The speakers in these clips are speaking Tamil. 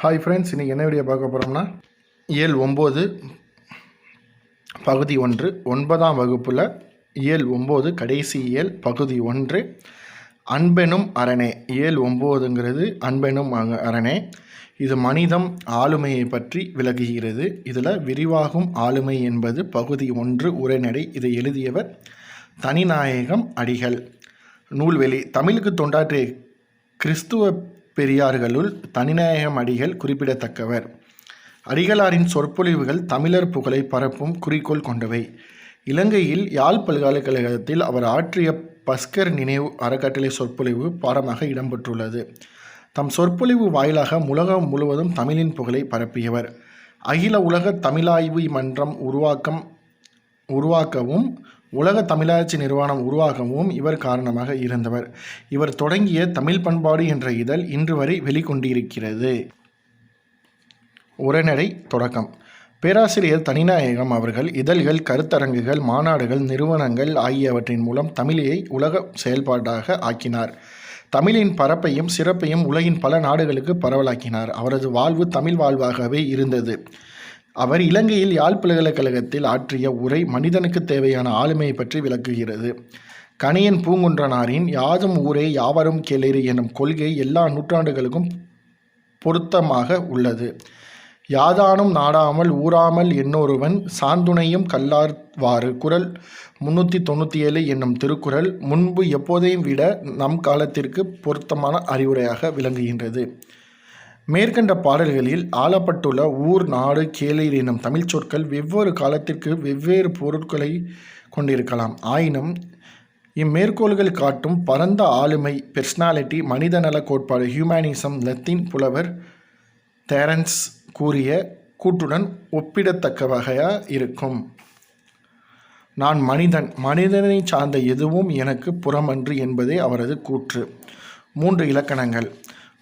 ஹாய் ஃப்ரெண்ட்ஸ் இன்றைக்கி என்ன வீடியோ பார்க்க போகிறோம்னா இயல் ஒம்பது பகுதி ஒன்று ஒன்பதாம் வகுப்பில் இயல் ஒம்பது கடைசி இயல் பகுதி ஒன்று அன்பெனும் அரணே. இயல் ஒம்போதுங்கிறது அன்பெனும் அரணே. இது மனிதம் ஆளுமையை பற்றி விலகுகிறது இதில் விரிவாகும் ஆளுமை என்பது பகுதி ஒன்று உரைநடை. இதை எழுதியவர் தனிநாயகம் அடிகள். நூல்வெளி. தமிழுக்கு தொண்டாற்றிய கிறிஸ்துவ பெரியார்களுள் தனிநாயகம் அடிகள் குறிப்பிடத்தக்கவர். அடிகளாரின் சொற்பொழிவுகள் தமிழர் புகழை பரப்பும் குறிக்கோள் கொண்டவை. இலங்கையில் யாழ் பல்கலைக்கழகத்தில் அவர் ஆற்றிய பஸ்கர் நினைவு அறக்கட்டளை சொற்பொழிவு பாடமாக இடம்பெற்றுள்ளது. தம் சொற்பொழிவு வாயிலாக உலகம் முழுவதும் தமிழின் புகழை பரப்பியவர். அகில உலக தமிழாய்வு மன்றம் உருவாக்கம் உருவாக்கவும் உலக தமிழாட்சி நிறுவனம் உருவாகவும் இவர் காரணமாக இருந்தவர். இவர் தொடங்கிய தமிழ் பண்பாடு என்ற இதழ் இன்று வரை வெளிக்கொண்டிருக்கிறது. உரைநடை தொடக்கம். பேராசிரியர் தனிநாயகம் அவர்கள் இதழ்கள் கருத்தரங்குகள் மாநாடுகள் நிறுவனங்கள் ஆகியவற்றின் மூலம் தமிழியை உலக செயல்பாடாக ஆக்கினார். தமிழின் பரப்பையும் சிறப்பையும் உலகின் பல நாடுகளுக்கு பரவலாக்கினார். அவரது வாழ்வு தமிழ் வாழ்வாகவே இருந்தது. அவர் இலங்கையில் யாழ் பல்கலைக்கழகத்தில் ஆற்றிய உரை மனிதனுக்கு தேவையான ஆளுமையை பற்றி விளக்குகிறது. கணியன் பூங்குன்றனாரின் யாதும் ஊரே யாவரும் கேளிறு எனும் கொள்கை எல்லா நூற்றாண்டுகளுக்கும் பொருத்தமாக உள்ளது. யாதானும் நாடாமல் ஊறாமல் என்னொருவன் சாந்துணையும் கல்லார்வாறு. குரல் முன்னூற்றி தொண்ணூற்றி ஏழு என்னும் திருக்குறள் முன்பு எப்போதையும் விட நம் காலத்திற்கு பொருத்தமான அறிவுரையாக விளங்குகின்றது. மேற்கண்ட பாடல்களில் ஆளப்பட்டுள்ள ஊர் நாடு கேளீர் எனும் தமிழ் சொற்கள் வெவ்வேறு காலத்திற்கு வெவ்வேறு பொருட்களை கொண்டிருக்கலாம். ஆயினும் இம்மேற்கோள்கள் காட்டும் பரந்த ஆளுமை பெர்சனாலிட்டி மனிதநல கோட்பாடு ஹியூமனிசம் லத்தீன் புலவர் தேரன்ஸ் கூறிய கூற்றுடன் ஒப்பிடத்தக்க வகையாக இருக்கும். நான் மனிதன் மனிதனை சார்ந்த எதுவும் எனக்கு புறமன்று என்பதே அவரது கூற்று. மூன்று இலக்கணங்கள்.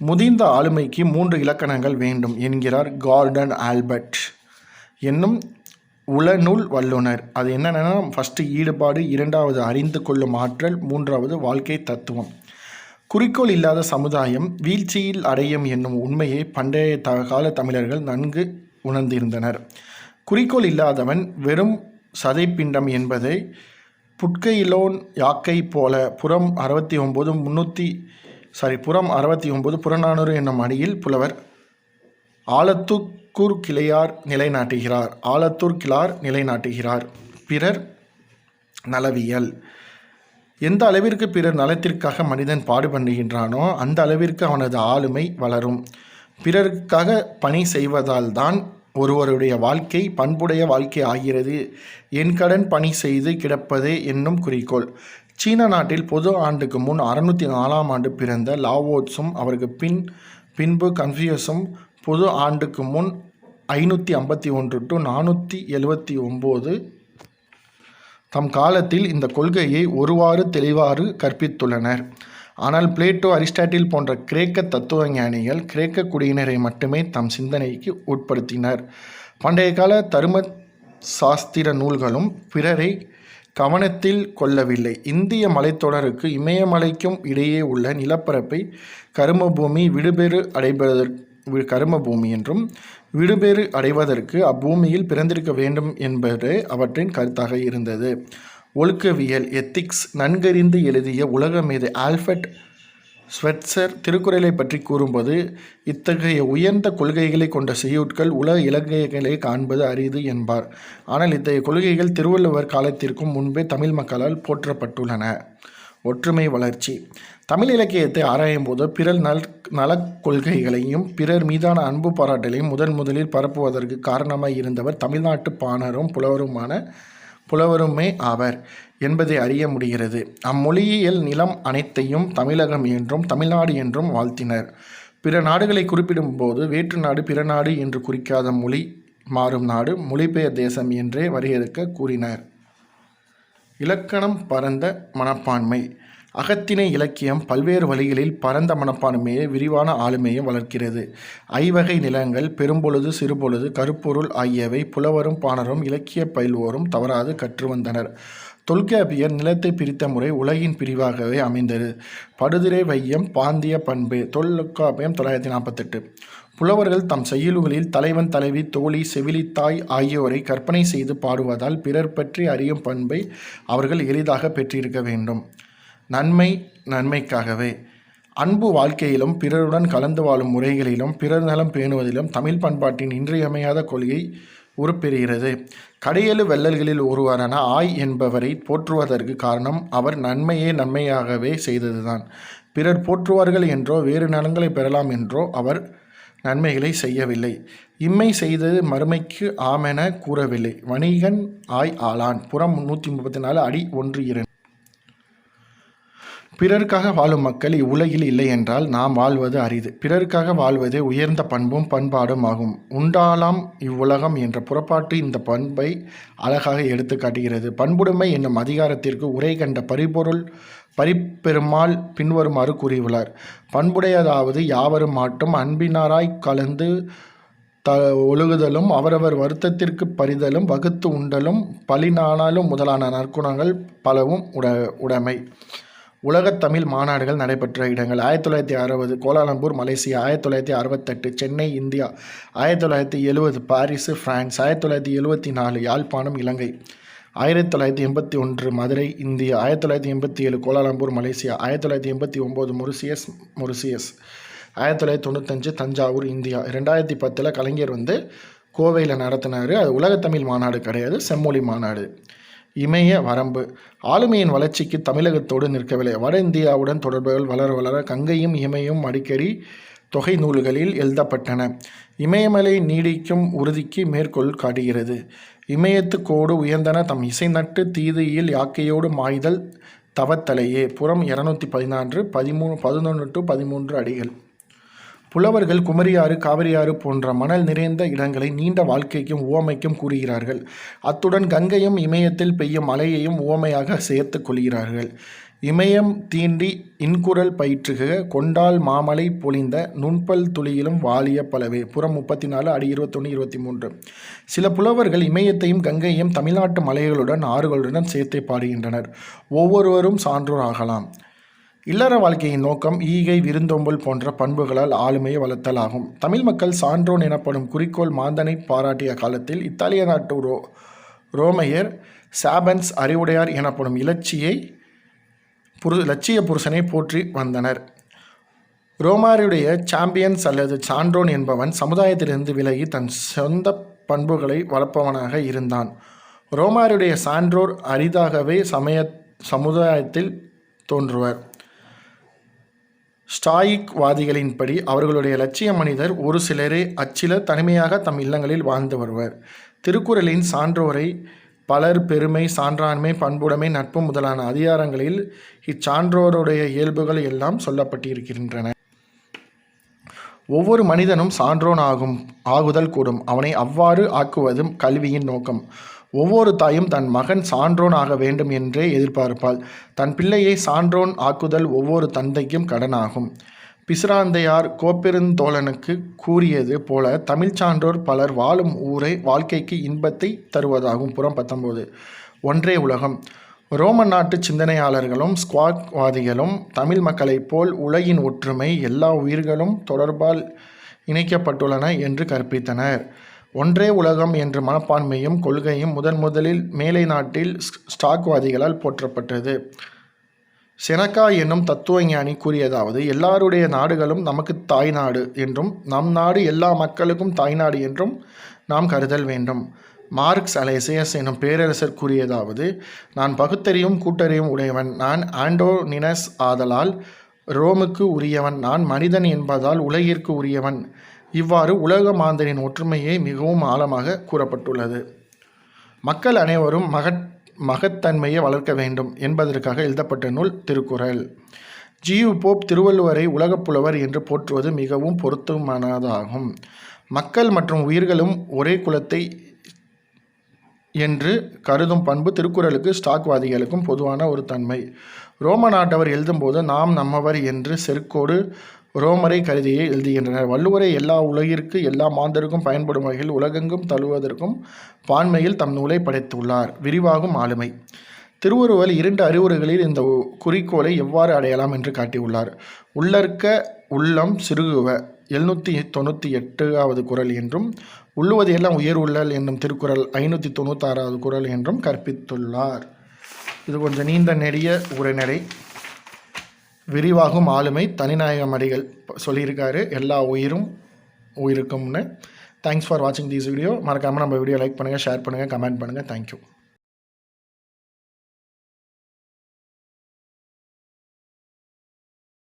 முதிர்ந்த ஆளுமைக்கு மூன்று இலக்கணங்கள் வேண்டும் என்கிறார் கார்டன் ஆல்பர்ட். என்னும் உளநூல் வல்லுனர் அது என்னென்னா ஃபஸ்ட்டு ஈடுபாடு இரண்டாவது அறிந்து கொள்ளும் ஆற்றல் மூன்றாவது வாழ்க்கை தத்துவம். குறிக்கோள் இல்லாத சமுதாயம் வீழ்ச்சியில் அடையும் என்னும் உண்மையை பண்டைய த கால தமிழர்கள் நன்கு உணர்ந்திருந்தனர். குறிக்கோள் இல்லாதவன் வெறும் சதைப்பிண்டம் என்பதை புட்கையிலோன் யாக்கை போல புறம் அறுபத்தி ஒம்பது முன்னூற்றி சாரி புறம் அறுபத்தி ஒன்பது புறநானூறு என்னும் அடியில் புலவர் ஆலத்துக்கூர் கிளையார் நிலைநாட்டுகிறார். ஆலத்தூர் கிளார் நிலைநாட்டுகிறார். பிறர் நலவியல். எந்த அளவிற்கு பிறர் நலத்திற்காக மனிதன் பாடுபடுகின்றானோ அந்த அளவிற்கு அவனது ஆளுமை வளரும். பிறருக்காக பணி செய்வதால் தான் ஒருவருடைய வாழ்க்கை பண்புடைய வாழ்க்கை ஆகிறது. என் கடன் பணி செய்து கிடப்பதே என்னும் குறிக்கோள். சீன நாட்டில் பொது ஆண்டுக்கு முன் அறுநூற்றி நாலாம் ஆண்டு பிறந்த லாவோட்ஸும் அவருக்கு பின் பின்பு கன்ஃபியூஸும் பொது ஆண்டுக்கு முன் ஐநூற்றி ஐம்பத்தி ஒன்று டு நானூற்றி எழுபத்தி ஒம்பது. தம் காலத்தில் இந்த கொள்கையை ஒருவாறு தெளிவாறு கற்பித்துள்ளனர். ஆனால் பிளேட்டோ அரிஸ்டாட்டில் போன்ற கிரேக்க தத்துவ ஞானிகள் கிரேக்க குடியினரை மட்டுமே தம் சிந்தனைக்கு உட்படுத்தினர். பண்டைய கால தரும சாஸ்திர நூல்களும் பிறரை கவனத்தில் கொள்ளவில்லை. இந்திய மலைத்தொடருக்கு இமயமலைக்கும் இடையே உள்ள நிலப்பரப்பை கருமபூமி விடுபெறு அடைவதற்கு கருமபூமி என்றும் விடுபேறு அடைவதற்கு அப்பூமியில் பிறந்திருக்க வேண்டும் என்பது அவற்றின் கருத்தாக இருந்தது. ஒழுக்கவியல் எத்திக்ஸ் நன்கறிந்து எழுதிய உலகமேது ஆல்ஃபர்ட் ஸ்வெட்சர் திருக்குறளை பற்றி கூறும்போது இத்தகைய உயர்ந்த கொள்கைகளை கொண்ட செய்யுட்கள் உலக இலங்கைகளை காண்பது அரிது என்பார். ஆனால் இத்தகைய கொள்கைகள் திருவள்ளுவர் காலத்திற்கும் முன்பே தமிழ் மக்களால் போற்றப்பட்டுள்ளன. ஒற்றுமை வளர்ச்சி. தமிழ் இலக்கியத்தை ஆராயும் போது பிறர் நல் நலக் கொள்கைகளையும் பிறர் மீதான அன்பு பாராட்டலையும் முதன் முதலில் பரப்புவதற்கு காரணமாக இருந்தவர் தமிழ்நாட்டு பாணரும் புலவருமான புலவருமே ஆவர் என்பதை அறிய முடிகிறது. அம்மொழியியல் நிலம் அனைத்தையும் தமிழகம் என்றும் தமிழ்நாடு என்றும் வாழ்த்தினர். பிற நாடுகளை குறிப்பிடும்போது வேற்று நாடு பிற நாடு என்று குறிக்காத மொழி மாறும் நாடு மொழிபெயர் தேசம் என்றே வரையறுக்க கூறினர். இலக்கணம் பரந்த மனப்பான்மை. அகத்திணை இலக்கியம் பல்வேறு வழிகளில் பரந்த மனப்பான்மையை விரிவான ஆளுமையை வளர்க்கிறது. ஐவகை நிலங்கள் பெரும்பொழுது சிறுபொழுது கருப்பொருள் ஆகியவை புலவரும் பாணரும் இலக்கிய பயில்வோரும் தவறாது கற்று வந்தனர். தொல்காப்பியர் நிலத்தை பிரித்த முறை உலகின் பிரிவாகவே அமைந்தது. படுதிரை வையம் பாந்திய பண்பு தொல்காப்பியம் தொள்ளாயிரத்தி நாற்பத்தெட்டு. புலவர்கள் தம் செயலுகளில் தலைவன் தலைவி தோழி செவிலித்தாய் ஆகியோரை கற்பனை செய்து பாடுவதால் பிறர் பற்றி அறியும் பண்பை அவர்கள் எளிதாக பெற்றிருக்க வேண்டும். நன்மை நன்மைக்காகவே. அன்பு வாழ்க்கையிலும் பிறருடன் கலந்து வாழும் முறைகளிலும் பிறர் நலம் பேணுவதிலும் தமிழ் பண்பாட்டின் இன்றியமையாத கொள்கை உருப்பெறுகிறது. கடையெழு வெள்ளல்களில் ஒருவரான ஆய் என்பவரை போற்றுவதற்கு காரணம் அவர் நன்மையே நன்மையாகவே செய்ததுதான். பிறர் போற்றுவார்கள் என்றோ வேறு நலன்களை பெறலாம் என்றோ அவர் நன்மைகளை செய்யவில்லை. இம்மை செய்தது மறுமைக்கு ஆமென கூறவில்லை. வணிகன் ஆய் ஆளான். புறம் நூற்றி முப்பத்தி நாலு அடி ஒன்று இரண்டு. பிறருக்காக வாழும் மக்கள் இவ்வுலகில் இல்லை என்றால் நாம் வாழ்வது அரிது. பிறருக்காக வாழ்வதே உயர்ந்த பண்பும் பண்பாடும் ஆகும். உண்டாலாம் இவ்வுலகம் என்ற புறப்பாட்டு இந்த பண்பை அழகாக எடுத்து காட்டுகிறது. பண்புடைமை என்னும் அதிகாரத்திற்கு உரை கண்ட பரிபொருள் பரிப்பெருமாள் பின்வருமாறு கூறியுள்ளார். பண்புடையதாவது யாவரும் மாட்டும் அன்பினாராய் கலந்து த ஒழுகுதலும் அவரவர் வருத்தத்திற்கு பரிதலும் வகுத்து உண்டலும் பழினானாலும் முதலான நற்குணங்கள் பலவும் உட உடைமை. உலகத் தமிழ் மாநாடுகள் நடைபெற்ற இடங்கள். ஆயிரத்தி தொள்ளாயிரத்தி அறுபது கோலாலம்பூர் மலேசியா. ஆயிரத்தி தொள்ளாயிரத்தி அறுபத்தெட்டு சென்னை இந்தியா. ஆயிரத்தி தொள்ளாயிரத்தி எழுபது பாரிஸு ஃப்ரான்ஸ் ஆயிரத்தி தொள்ளாயிரத்தி எழுபத்தி நாலு யாழ்ப்பாணம் இலங்கை. ஆயிரத்தி தொள்ளாயிரத்தி எண்பத்தி ஒன்று மதுரை இந்தியா. ஆயிரத்தி தொள்ளாயிரத்தி எண்பத்தி ஏழு கோலாலம்பூர் மலேசியா. ஆயிரத்தி தொள்ளாயிரத்தி எண்பத்தி ஒம்பது மொரிசியஸ் மொரிசியஸ். ஆயிரத்தி தொள்ளாயிரத்தி தொண்ணூத்தஞ்சு தஞ்சாவூர் இந்தியா. ரெண்டாயிரத்தி பத்தில் கலைஞர் வந்து கோவையில் நடத்தினார். அது உலகத்தமிழ் மாநாடு கிடையாது செம்மொழி மாநாடு. இமய வரம்பு. ஆளுமையின் வளர்ச்சிக்கு தமிழகத்தோடு நிற்கவில்லை. வட இந்தியாவுடன் தொடர்புகள் வளர வளர கங்கையும் இமயம் அடிக்கடி தொகை நூல்களில் எழுதப்பட்டன. இமயமலை நீடிக்கும் உறுதிக்கு மேற்கோள் காட்டுகிறது. இமயத்து கோடு உயர்ந்தன. தம் இசை நட்டு தீதியில் யாக்கையோடு மாய்தல் தவத்தலையே. புறம் இரநூத்தி பதினான்கு பதிமூணு பதினொன்று டு பதிமூன்று அடிகள். புலவர்கள் குமரியாறு காவிரியாறு போன்ற மணல் நிறைந்த இடங்களை நீண்ட வாழ்க்கைக்கும் உவமைக்கும் கூறுகிறார்கள். அத்துடன் கங்கையும் இமயத்தில் பெய்யும் மழையையும் உவமையாக சேர்த்து கொள்கிறார்கள். இமயம் தீண்டி இன்குரல் பயிற்றுக கொண்டால் மாமலை பொழிந்த நுண்பல் துளியிலும் வாலிய பலவே. புறம் முப்பத்தி நாலு அடி இருபத்தொன்று இருபத்தி மூன்று சில புலவர்கள் இமயத்தையும் கங்கையும் தமிழ்நாட்டு மலைகளுடன் ஆறுகளுடன் சேர்த்தே பாடுகின்றனர். ஒவ்வொருவரும் சான்றோர் ஆகலாம் இல்லற வாழ்க்கையின் நோக்கம் ஈகை விருந்தோம்பல் போன்ற பண்புகளால் ஆளுமையை வளர்த்தல் ஆகும். தமிழ் மக்கள் சான்றோன் எனப்படும் குறிக்கோள் மாந்தனை பாராட்டிய காலத்தில் இத்தாலிய நாட்டு ரோ ரோமையர் சாபன்ஸ் அறிவுடையார் எனப்படும் இலட்சியை புரு லட்சிய புருஷனை போற்றி வந்தனர். ரோமாருடைய சாம்பியன்ஸ் அல்லது சான்றோன் என்பவன் சமுதாயத்திலிருந்து விலகி தன் சொந்த பண்புகளை வளர்ப்பவனாக இருந்தான். ரோமாருடைய சான்றோர் அரிதாகவே சமய சமுதாயத்தில் தோன்றுவர். ஸ்டாயிக் வாதிகளின்படி அவர்களுடைய லட்சிய மனிதர் ஒரு சிலரே அச்சில தனிமையாக தம் இல்லங்களில் வாழ்ந்து வருவர். திருக்குறளின் சான்றோரை பலர் பெருமை சான்றாண்மை பண்புடைமை நட்பு முதலான அதிகாரங்களில் இச்சான்றோருடைய இயல்புகள் எல்லாம் சொல்லப்பட்டிருக்கின்றன. ஒவ்வொரு மனிதனும் சான்றோன் ஆகும் ஆகுதல் கூடும். அவனை அவ்வாறு ஆக்குவதும் கல்வியின் நோக்கம். ஒவ்வொரு தாயும் தன் மகன் சான்றோன் ஆக வேண்டும் என்றே எதிர்பார்ப்பாள். தன் பிள்ளையை சான்றோன் ஆக்குதல் ஒவ்வொரு தந்தைக்கும் கடனாகும். பிசிராந்தையார் கோப்பெருந்தோழனுக்கு கூறியது போல தமிழ்ச் சான்றோர் பலர் வாழும் ஊரை வாழ்க்கைக்கு இன்பத்தை தருவதாகும். புறம் பத்தொம்போது ஒன்றே உலகம். ரோமன் நாட்டு சிந்தனையாளர்களும் ஸ்குவாக்வாதிகளும் தமிழ் மக்களைப் போல் உலகின் ஒற்றுமை எல்லா உயிர்களும் தொடர்பால் இணைக்கப்பட்டுள்ளன என்று கற்பித்தனர். ஒன்றே உலகம் என்ற மனப்பான்மையும் கொள்கையும் முதன் முதலில் மேலை நாட்டில் ஸ்டாக்வாதிகளால் போற்றப்பட்டது. செனக்கா என்னும் தத்துவஞானி கூறியதாவது எல்லாருடைய நாடுகளும் நமக்கு தாய்நாடு என்றும் நம் நாடு எல்லா மக்களுக்கும் தாய்நாடு என்றும் நாம் கருதல் வேண்டும். மார்க்ஸ் அலேசியஸ் எனும் பேரரசர் கூறியதாவது நான் பகுத்தறியும் கூட்டறியும் உடையவன் நான் ஆண்டோனினஸ் ஆதலால் ரோமுக்கு உரியவன் நான் மனிதன் என்பதால் உலகிற்கு உரியவன். இவ்வாறு உலக மாந்தரின் ஒற்றுமையை மிகவும் ஆழமாக கூறப்பட்டுள்ளது. மக்கள் அனைவரும் மகட் மகத்தன்மையை வளர்க்க வேண்டும் என்பதற்காக எழுதப்பட்ட நூல் திருக்குறள். ஜியு போப் திருவள்ளுவரை உலகப் புலவர் என்று போற்றுவது மிகவும் பொருத்தமானதாகும். மக்கள் மற்றும் உயிர்களும் ஒரே குலத்தை என்று கருதும் பண்பு திருக்குறளுக்கு ஸ்டாக்வாதிகளுக்கும் பொதுவான ஒரு தன்மை. ரோம நாட்டவர் எழுதும்போது நாம் நம்மவர் என்று செருக்கோடு ரோமரை கருதியை எழுதுகின்றனர். வள்ளுவரை எல்லா உலகிற்கு எல்லா மாந்தருக்கும் பயன்படும் வகையில் உலகெங்கும் தழுவதற்கும் பான்மையில் தம் நூலை படைத்துள்ளார். விரிவாகும் ஆளுமை. திருவள்ளுவர் இரண்டு அறிவுரைகளில் இந்த குறிக்கோளை எவ்வாறு அடையலாம்? என்று காட்டியுள்ளார். உள்ளற்க உள்ளம் சிறுகுவ எழுநூற்றி தொண்ணூற்றி எட்டாவது குறள் என்றும் உள்ளுவது எல்லாம் உயர் உள்ளல் என்னும் திருக்குறள் ஐநூற்றி தொண்ணூத்தாறாவது குறள் என்றும் கற்பித்துள்ளார். இது கொஞ்சம் நீண்ட நெடிய உரைநடை. விரிவாகும் ஆளுமை தனிநாயகம் அடிகள் சொல்லியிருக்காரு. எல்லா உயிரும் உயிருக்கும்னு. தேங்க்ஸ் ஃபார் வாட்சிங் திஸ் வீடியோ மறக்காமல் நம்ம வீடியோ லைக் பண்ணுங்கள் ஷேர் பண்ணுங்கள் கமெண்ட் பண்ணுங்கள் தேங்க்யூ